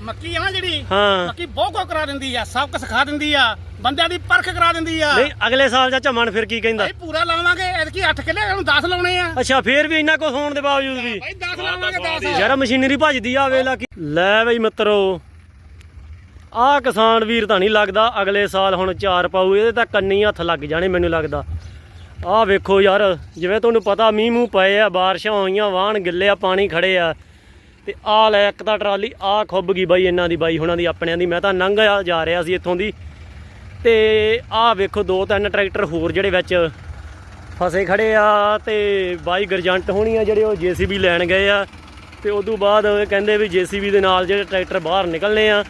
ਮੱਕੀ ਆ ਨਾ ਜਿਹੜੀ ਹਾਂ। ਮੱਕੀ ਬਹੁਤ ਕੁਝ ਕਰਾ ਦਿੰਦੀ ਆ ਸਭ ਕੁਝ ਸਿਖਾ ਦਿੰਦੀ ਆ ਬੰਦਿਆਂ ਦੀ ਪਰਖ ਕਰਾ ਦਿੰਦੀ ਆ। ਨਹੀਂ ਅਗਲੇ ਸਾਲ ਚਾਚਾ ਮਨ ਫਿਰ ਕੀ ਕਹਿੰਦਾ? ਭਾਈ ਪੂਰਾ ਲਾਵਾਂਗੇ ਐਤਕੀ 8 ਕਿੱਲੇ ਇਹਨੂੰ 10 ਲਾਉਣੇ ਆ। ਅੱਛਾ ਫੇਰ ਵੀ ਇੰਨਾ ਕੁਝ ਹੋਣ ਦੇ ਬਾਵਜੂਦ ਵੀ। ਭਾਈ 10 ਲਾਵਾਂਗੇ 10 ਯਾਰ ਮਸ਼ੀਨਰੀ ਭੱਜਦੀ ਆ ਵੇਲਾ ਕੀ। ਲੈ ਬਈ ਮਿੱਤਰੋ ਆਹ ਕਿਸਾਨ ਵੀਰ ਤਾਂ ਨਹੀਂ ਲੱਗਦਾ ਅਗਲੇ ਸਾਲ ਹੁਣ ਚਾਰ ਪਾਊ ਇਹਦੇ ਤਾਂ ਕੰਨੀ ਹੱਥ ਲੱਗ ਜਾਣੇ ਮੈਨੂੰ ਲੱਗਦਾ। ਆਹ ਵੇਖੋ ਯਾਰ ਜਿਵੇਂ ਤੁਹਾਨੂੰ ਪਤਾ ਮੀਂਹ ਮੂੰਹ ਪਏ ਆ ਬਾਰਿਸ਼ਾਂ ਹੋਈਆਂ ਵਾਹਣ ਗਿੱਲੇ ਆ ਪਾਣੀ ਖੜੇ ਆ। ਤੇ ਆਹ ਲੈ ਇੱਕ ਤਾਂ ਟਰਾਲੀ, ਆਹ ਖੁੱਬ ਗਈ ਬਾਈ ਇਹਨਾਂ ਦੀ, ਬਾਈ ਹੁਣਾਂ ਦੀ, ਆਪਣਿਆਂ ਦੀ। ਮੈਂ ਤਾਂ ਲੰਘ ਆ- ਜਾ ਰਿਹਾ ਸੀ ਇੱਥੋਂ ਦੀ। ਤੇ ਆਹ ਵੇਖੋ, ਦੋ ਤਿੰਨ ਟਰੈਕਟਰ ਹੋਰ ਜਿਹੜੇ ਵਿੱਚ ਫਸੇ ਖੜੇ ਆ ਤੇ ਬਾਈ ਗਰਜੰਟ ਹੋਣੀ ਆ ਜਿਹੜੇ ਉਹ ਜੀਸੀਬੀ ਲੈਣ ਗਏ ਆ। ਤੇ ਉਦੋਂ ਬਾਅਦ ਕਹਿੰਦੇ ਵੀ ਜੀਸੀਬੀ ਦੇ ਨਾਲ ਜਿਹੜੇ ਟਰੈਕਟਰ ਬਾਹਰ ਨਿਕਲਨੇ ਆ।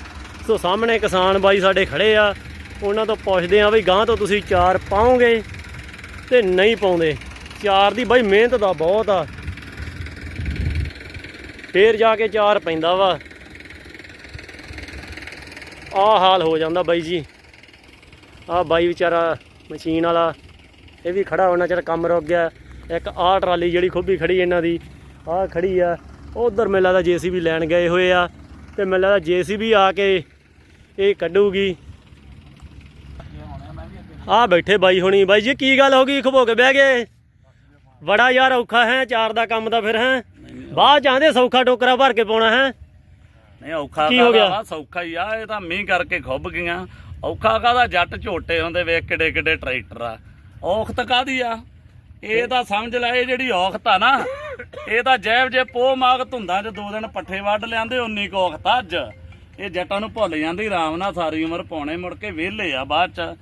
ਸੋ ਸਾਹਮਣੇ ਕਿਸਾਨ ਬਾਈ ਸਾਡੇ ਖੜੇ ਆ। ਉਹਨਾਂ ਤੋਂ ਪੁੱਛਦੇ ਆ ਵੀ ਗਾਂ ਤੋਂ ਤੁਸੀਂ ਚਾਰ ਪਾਓਗੇ ਤੇ ਨਹੀਂ ਪਾਉਂਦੇ। ਚਾਰ ਦੀ ਬਾਈ ਮਿਹਨਤ ਦਾ ਬਹੁਤ ਆ। ਫੇਰ ਜਾ ਕੇ ਚਾਰ ਪੈਂਦਾ ਵਾ। ਆਹ ਹਾਲ ਹੋ ਜਾਂਦਾ ਬਾਈ ਜੀ। ਆਹ ਬਾਈ ਵਿਚਾਰਾ ਮਸ਼ੀਨ ਵਾਲਾ, ਇਹ ਵੀ ਖੜਾ ਹੋਣਾ ਚਿਰ ਕੰਮ ਰੁਕ ਗਿਆ। ਇੱਕ ਆਹ ਟਰਾਲੀ ਜਿਹੜੀ ਖੁੱਬੀ ਖੜੀ ਇਹਨਾਂ ਦੀ, ਆਹ ਖੜੀ ਆ। ਉਧਰ ਮੈਨੂੰ ਲੱਗਦਾ ਜੀਸੀਬੀ ਲੈਣ ਗਏ ਹੋਏ ਆ ਤੇ ਮੈਨੂੰ ਲੱਗਦਾ ਜੀਸੀਬੀ ਆ ਕੇ ਇਹ ਕੱਢੂਗੀ। ਆਹ ਬੈਠੇ ਬਾਈ ਹੁਣੀ। ਬਾਈ ਜੀ, ਕੀ ਗੱਲ ਹੋ ਗਈ? ਖਬੋ ਕੇ ਬਹਿ ਗਏ। ਬੜਾ ਯਾਰ ਔਖਾ ਹੈ, ਚਾਰ ਦਾ ਕੰਮ ਦਾ ਫਿਰ, ਹੈ? ਬਾਅਦ ਚਾਹੁੰਦੇ ਸੌਖਾ ਟੋਕਰਾ ਭਰ ਕੇ ਪਾਉਣਾ ਹੈ। ਨਹੀਂ ਔਖਾ ਕੀ ਹੋ ਗਿਆ? ਕਾਹਦਾ ਵਾ, ਸੌਖਾ ਹੀ ਆ ਇਹ ਤਾਂ ਮੀਂਹ ਕਰਕੇ ਖੁੱਭ ਗਈਆਂ। ਔਖਾ ਕਾਹਦਾ? ਜੱਟ ਝੋਟੇ ਹੁੰਦੇ ਵੇਖ ਕਿੱਡੇ ਕਿੱਡੇ ਟਰੈਕਟਰ ਆ। ਔਖਤ ਕਾਦੀ ਆ? ਇਹ ਤਾਂ ਸਮਝ ਲੈ ਇਹ ਜਿਹੜੀ ਔਖਤ ਆ ਨਾ ਇਹ ਤਾਂ ਜੈਬ ਜੇ ਪੋ ਮਾਗ ਧੁੰਦਾਂ 'ਚ ਦੋ ਦਿਨ ਪੱਠੇ ਵੱਢ ਲਿਆਂਦੇ ਉਨੀ ਕੁ ਔਖਤ ਆ ਅੱਜ। ਇਹ ਜੱਟਾਂ ਨੂੰ ਭੁੱਲ ਜਾਂਦੀ ਆਰਾਮ ਨਾਲ ਸਾਰੀ ਉਮਰ ਪਾਉਣੇ ਮੁੜ ਕੇ ਵਿਹਲੇ ਆ ਬਾਅਦ 'ਚ।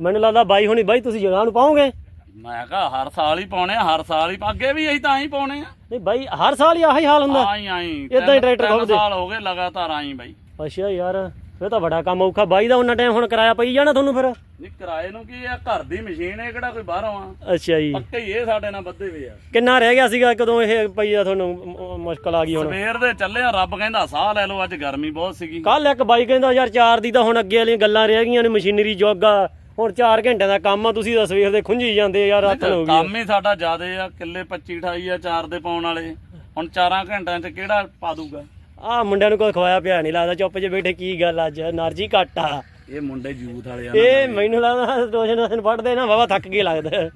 ਮੈਨੂੰ ਲੱਗਦਾ ਬਾਈ ਹੁਣੀ ਬਾਈ ਤੁਸੀਂ ਜਗ੍ਹਾ ਨੂੰ ਪਾਓਗੇ? ਮੈਂ ਕਿਹਾ ਹਰ ਸਾਲ ਹੀ ਪਾਉਣੇ ਆ ਹਰ ਸਾਲ ਹੀ ਅੱਗੇ ਵੀ ਅਸੀਂ ਤਾਂ ਹੀ ਪਾਉਣੇ ਆ। ਨਹੀਂ ਬਾਈ ਹਰ ਸਾਲ ਹੀ ਆਹੀ ਹਾਲ ਹੁੰਦਾ। ਆਈ ਆਈ ਏਦਾਂ ਹੀ ਟਰੈਕਟਰ ਖੁੱਭਦੇ। ਸਾਲ ਹੋ ਗਏ ਲਗਾਤਾਰ ਆਈ ਬਾਈ। ਅੱਛਾ ਯਾਰ ਫਿਰ ਤਾਂ ਬੜਾ ਕੰਮ ਔਖਾ। ਬਾਈ ਦਾ ਉਹਨਾਂ ਟਾਈਮ ਹੁਣ ਕਿਰਾਇਆ ਪਈ ਜਾਣਾ ਤੁਹਾਨੂੰ ਫਿਰ? ਨਹੀਂ ਕਿਰਾਏ ਨੂੰ ਕੀ ਆ? ਘਰ ਦੀ ਮਸ਼ੀਨ ਹੈ ਕਿਹੜਾ ਕੋਈ ਬਾਹਰੋਂ ਆ? ਅੱਛਾ ਜੀ। ਪੱਕੇ ਹੀ ਇਹ ਸਾਡੇ ਨਾਲ ਬੱਧੇ ਵੇ ਆ। ਕਿੰਨਾ ਰਹਿ ਗਿਆ ਸੀਗਾ ਕਦੋਂ ਇਹ ਪਈ ਆ ਤੁਹਾਨੂੰ ਮੁਸ਼ਕਲ ਆ ਗਈ ਹੁਣ? ਸਵੇਰ ਦੇ ਚੱਲੇ ਆ ਰੱਬ ਕਹਿੰਦਾ ਸਾਹ ਲੈ ਲਓ ਅੱਜ ਗਰਮੀ ਬਹੁਤ ਸੀਗੀ। ਕੱਲ ਇੱਕ ਬਾਈ ਕਹਿੰਦਾ ਯਾਰ ਚਾਰ ਦੀ ਤਾਂ ਹੁਣ ਅੱਗੇ ਵਾਲੀਆਂ ਗੱਲਾਂ ਰਹਿ ਗਈਆਂ ਨੇ ਮਸ਼ੀਨਰੀ ਜੋਗਾ ਹੁਣ 4 ਘੰਟਿਆਂ ਦਾ ਕੰਮ ਆ ਤੁਸੀਂ ਤਾਂ ਸਵੇਰ ਦੇ ਖੁੰਝੀ ਜਾਂਦੇ ਯਾਰ ਰਾਤ ਹੋ ਕੰਮ ਹੀ ਸਾਡਾ ਜ਼ਿਆਦੇ ਆ ਕਿੱਲੇ 25 28 ਆ ਚਾਰ ਦੇ ਪਾਉਣ ਵਾਲੇ। ਹੁਣ 4 ਘੰਟਿਆਂ 'ਚ ਕਿਹੜਾ ਪਾ ਦੂਗਾ? ਆ ਮੁੰਡਿਆਂ ਨੂੰ ਕੋਈ ਖਵਾਇਆ ਪਿਆ ਨਹੀਂ ਲੱਗਦਾ ਚੁੱਪ ਜੇ ਬੈਠੇ ਕੀ ਗੱਲ ਅੱਜ? એનર્ਜੀ ਘੱਟ ਆ। ਇਹ ਮੁੰਡੇ ਯੂਥ ਵਾਲੇ ਇਹ ਮੈਨੂੰ ਲੱਗਦਾ ਟੋਸ਼ਨ ਟੋਸ਼ਨ ਪੜਦੇ ਨਾ ਵਾਵਾ ਥੱਕ ਕੇ ਲੱਗਦਾ।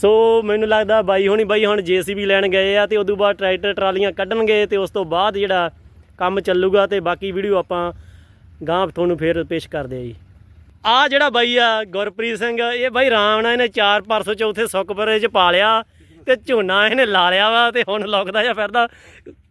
ਸੋ ਮੈਨੂੰ ਲੱਗਦਾ ਬਾਈ ਹੋਣੀ ਬਾਈ ਹੁਣ ਜੀਸੀਬੀ ਲੈਣ ਗਏ ਆ ਤੇ ਉਦੋਂ ਬਾਅਦ ਟਰੈਕਟਰ ਟਰਾਲੀਆਂ ਕੱਢਣਗੇ ਤੇ ਉਸ ਤੋਂ ਬਾਅਦ ਜਿਹੜਾ ਕੰਮ ਚੱਲੂਗਾ ਤੇ ਬਾਕੀ ਵੀਡੀਓ ਆਪਾਂ ਗਾਂ ਤੁਹਾਨੂੰ ਫੇਰ ਪੇਸ਼ ਕਰਦੇ ਆ ਜੀ। ਆ ਜਿਹੜਾ ਬਾਈ ਆ, ਗੁਰਪ੍ਰੀਤ ਸਿੰਘ, ਇਹ ਬਾਈ ਰਾਮ ਨਾਲ ਇਹਨੇ 4 ਪਰਸੋਂ ਚੌਥੇ ਸੁੱਕਪਰੇ ਚ ਪਾ ਲਿਆ ਤੇ ਝੋਨਾ ਇਹਨੇ ਲਾ ਲਿਆ ਵਾ ਤੇ ਹੁਣ ਲੁਕਦਾ ਜਾਂ ਫਿਰਦਾ।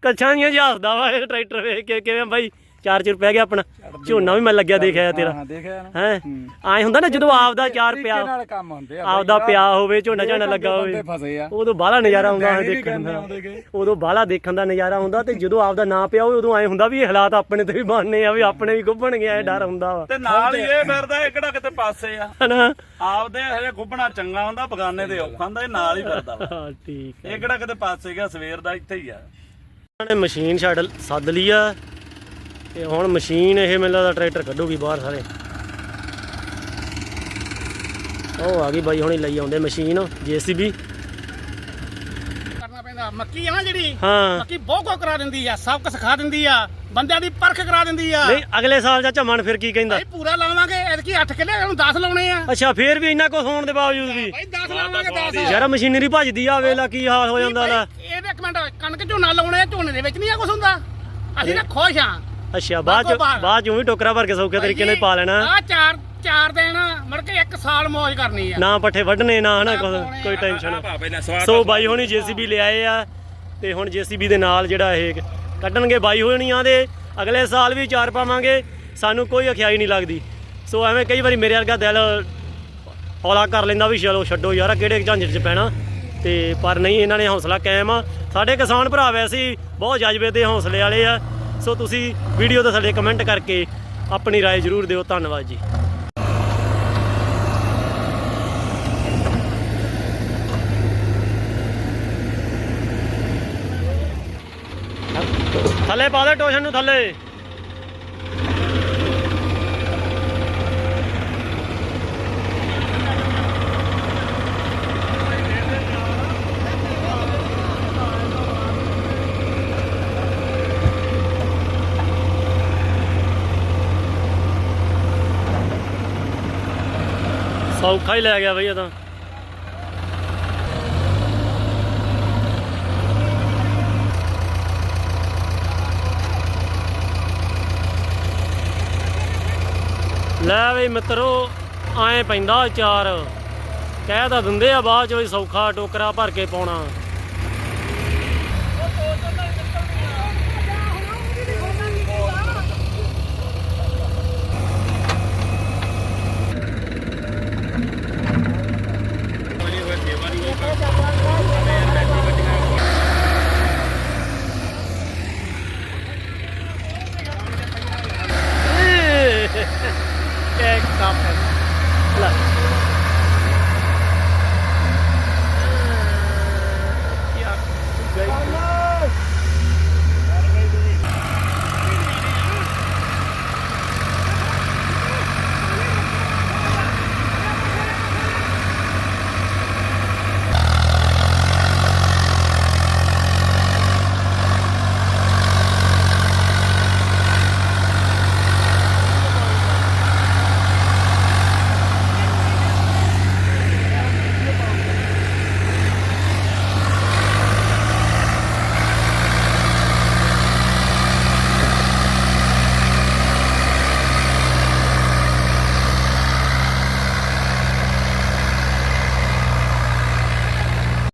ਕੱਛਾਂ ਜੀਆਂ ਹੱਸਦਾ ਵਾ ਇਹ ਟਰੈਕਟਰ ਵੇਖ ਕੇ, ਕਿਵੇਂ ਬਾਈ ਚਾਰ ਚੁਰ ਪੈ ਗਿਆ ਆਪਣਾ। ਝੋਨਾ ਵੀ ਮੈਂ ਲੱਗਿਆ ਦੇਖਿਆ ਤੇਰਾ। ਹਾਂ ਦੇਖਿਆ ਨਾ। ਹੈ? ਆਏ ਹੁੰਦਾ ਨਾ ਜਦੋਂ ਆਪਦਾ ਚਾਰ ਪਿਆ ਨਾਲ ਕੰਮ ਹੁੰਦੇ ਆ ਆਪਦਾ ਪਿਆ ਹੋਵੇ ਝੋਨਾ ਝਾਨਾ ਲੱਗਾ ਹੋਵੇ ਉਦੋਂ ਬਾਹਲਾ ਨਜ਼ਾਰਾ ਆਉਂਦਾ ਹੈ ਦੇਖਣ ਦਾ। ਉਦੋਂ ਬਾਹਲਾ ਦੇਖਣ ਦਾ ਨਜ਼ਾਰਾ ਹੁੰਦਾ ਤੇ ਜਦੋਂ ਆਪਦਾ ਨਾਂ ਪਿਆ ਹੋਵੇ ਉਦੋਂ ਐ ਹੁੰਦਾ ਵੀ ਇਹ ਹਾਲਾਤ ਆਪਣੇ ਤੇ ਵੀ ਬਣਨੇ ਆ ਵੀ ਆਪਣੇ ਵੀ ਗੁੱਭਣਗੇ ਐ ਡਰ ਹੁੰਦਾ ਵਾ। ਤੇ ਨਾਲ ਹੀ ਇਹ ਫਿਰਦਾ ਇਹ ਕਿਹੜਾ ਕਿਤੇ ਪਾਸੇ ਆ। ਹਨਾ? ਆਪਦੇ ਹਜੇ ਗੁੱਬਣਾ ਚੰਗਾ ਹੁੰਦਾ ਬਗਾਨੇ ਦੇ ਔਖਾ ਹੁੰਦਾ ਇਹ ਨਾਲ ਹੀ ਫਿਰਦਾ ਵਾ। ਹਾਂ ਠੀਕ ਇਹ ਕਿਹੜਾ ਕਿਤੇ ਪਾਸੇ ਗਿਆ ਸਵੇਰ ਦਾ ਇੱਥੇ ਹੀ ਆ। ਨੇ ਮਸ਼ੀਨ ਛੱਡ ਸੱਦ ਲਈ ਆ। ਤੇ ਹੁਣ ਮਸ਼ੀਨ ਇਹ ਮੈਨੂੰ ਲੱਗਦਾ ਟਰੈਕਟਰ ਕੱਢੂਗੀ ਬਾਹਰ ਸਾਰੇ। ਉਹ ਆ ਗਈ ਬਾਈ ਹੁਣੀ ਲਈ ਆਉਂਦੇ ਮਸ਼ੀਨ ਜੀਸੀਬੀ। ਕਰਨਾ ਪੈਂਦਾ। ਮੱਕੀ ਆ ਨਾ ਜਿਹੜੀ ਹਾਂ। ਮੱਕੀ ਬਹੁਤ ਕੁਝ ਕਰਾ ਦਿੰਦੀ ਆ ਸਭ ਕੁਝ ਸਿਖਾ ਦਿੰਦੀ ਆ ਬੰਦਿਆਂ ਦੀ ਪਰਖ ਕਰਾ ਦਿੰਦੀ ਆ। ਨਹੀਂ ਅਗਲੇ ਸਾਲ ਚਾਚਾ ਮਨ ਫਿਰ ਕੀ ਕਹਿੰਦਾ? ਭਾਈ ਪੂਰਾ ਲਾਵਾਂਗੇ ਐਤਕੀ 8 ਕਿੱਲੇ ਇਹਨੂੰ 10 ਲਾਉਣੇ ਆ। ਅੱਛਾ ਫੇਰ ਵੀ ਇੰਨਾ ਕੁਝ ਹੋਣ ਦੇ ਬਾਵਜੂਦ ਵੀ। ਭਾਈ 10 ਲਾਵਾਂਗੇ 10 ਯਾਰ ਮਸ਼ੀਨਰੀ ਭੱਜਦੀ ਆ ਵੇਲਾ ਕੀ ਹਾਲ ਹੋ ਜਾਂਦਾ ਨਾ ਇਹਦੇ ਇੱਕ ਮਿੰਟ ਕਣਕ ਝੋਨਾ ਲਾਉਣੇ ਆ ਝੋਨੇ ਦੇ ਵਿੱਚ ਨਹੀਂ ਆ ਕੁਝ ਹੁੰਦਾ। ਅਸੀਂ ਤਾਂ ਖੁਸ਼ ਆ। ਅੱਛਾ ਬਾਅਦ ਚ ਬਾਅਦ। ਚ ਵੀ ਟੋਕਰਾ ਭਰ ਕੇ ਸੌਖੇ ਤਰੀਕੇ ਨਾਲ ਹੀ ਪਾ ਲੈਣਾ। ਆ ਚਾਰ ਚਾਰ ਦਿਨ ਮੜ ਕੇ ਇੱਕ ਸਾਲ ਮौज ਕਰਨੀ ਆ। ਨਾ ਪੱਠੇ ਵੱਢਣੇ ਨਾ ਹਨਾ ਕੋਈ। ਟੈਨਸ਼ਨ ਸੋ ਬਾਈ ਹੋਣੀ ਜੀਸੀਬੀ ਲਿਆਏ ਆ ਤੇ ਹੁਣ ਜੀਸੀਬੀ ਦੇ ਨਾਲ ਜਿਹੜਾ ਇਹ ਕੱਢਣਗੇ ਬਾਈ ਹੋਣੀਆਂ ਦੇ ਅਗਲੇ ਸਾਲ ਵੀ ਚਾਰ ਪਾਵਾਂਗੇ ਸਾਨੂੰ ਕੋਈ ਅਖਿਆਈ ਨਹੀਂ ਲੱਗਦੀ। ਸੋ ਐਵੇਂ ਕਈ ਵਾਰੀ ਮੇਰੇ ਵਰਗਾ ਦਿਲ ਹੌਲਾ ਕਰ ਲੈਂਦਾ ਵੀ ਚਲੋ ਛੱਡੋ ਯਾਰ ਕਿਹੜੇ ਝਾਂਜਰ 'ਚ ਪੈਣਾ। ਤੇ ਪਰ ਨਹੀਂ ਇਹਨਾਂ ਨੇ ਹੌਸਲਾ ਕਾਇਮ ਆ। ਸਾਡੇ ਕਿਸਾਨ ਭਰਾ ਵੈਸੇ ਬਹੁਤ ਜਜ਼ਬੇ ਤੇ ਹੌਸਲੇ ਵਾਲੇ ਆ। ਸੋ ਤੁਸੀਂ ਵੀਡੀਓ ਦੇ ਥੱਲੇ ਕਮੈਂਟ ਕਰਕੇ ਆਪਣੀ رائے ਜ਼ਰੂਰ ਦਿਓ ਧੰਨਵਾਦ ਜੀ ਥੱਲੇ ਪਾ ਦੇ ਟੋਸ਼ਨ ਨੂੰ ਥੱਲੇ ਸੌਖਾ ਹੀ ਲੈ ਗਿਆ ਬਈ ਇਹ ਤਾਂ। ਲੈ ਬਈ ਮਿੱਤਰੋ ਆਏ ਪੈਂਦਾ ਚਾਰ ਕਹਿ ਤਾਂ ਦਿੰਦੇ ਆ ਬਾਅਦ ਚ ਵੀ ਸੌਖਾ, ਟੋਕਰਾ ਭਰ ਕੇ ਪਾਉਣਾ।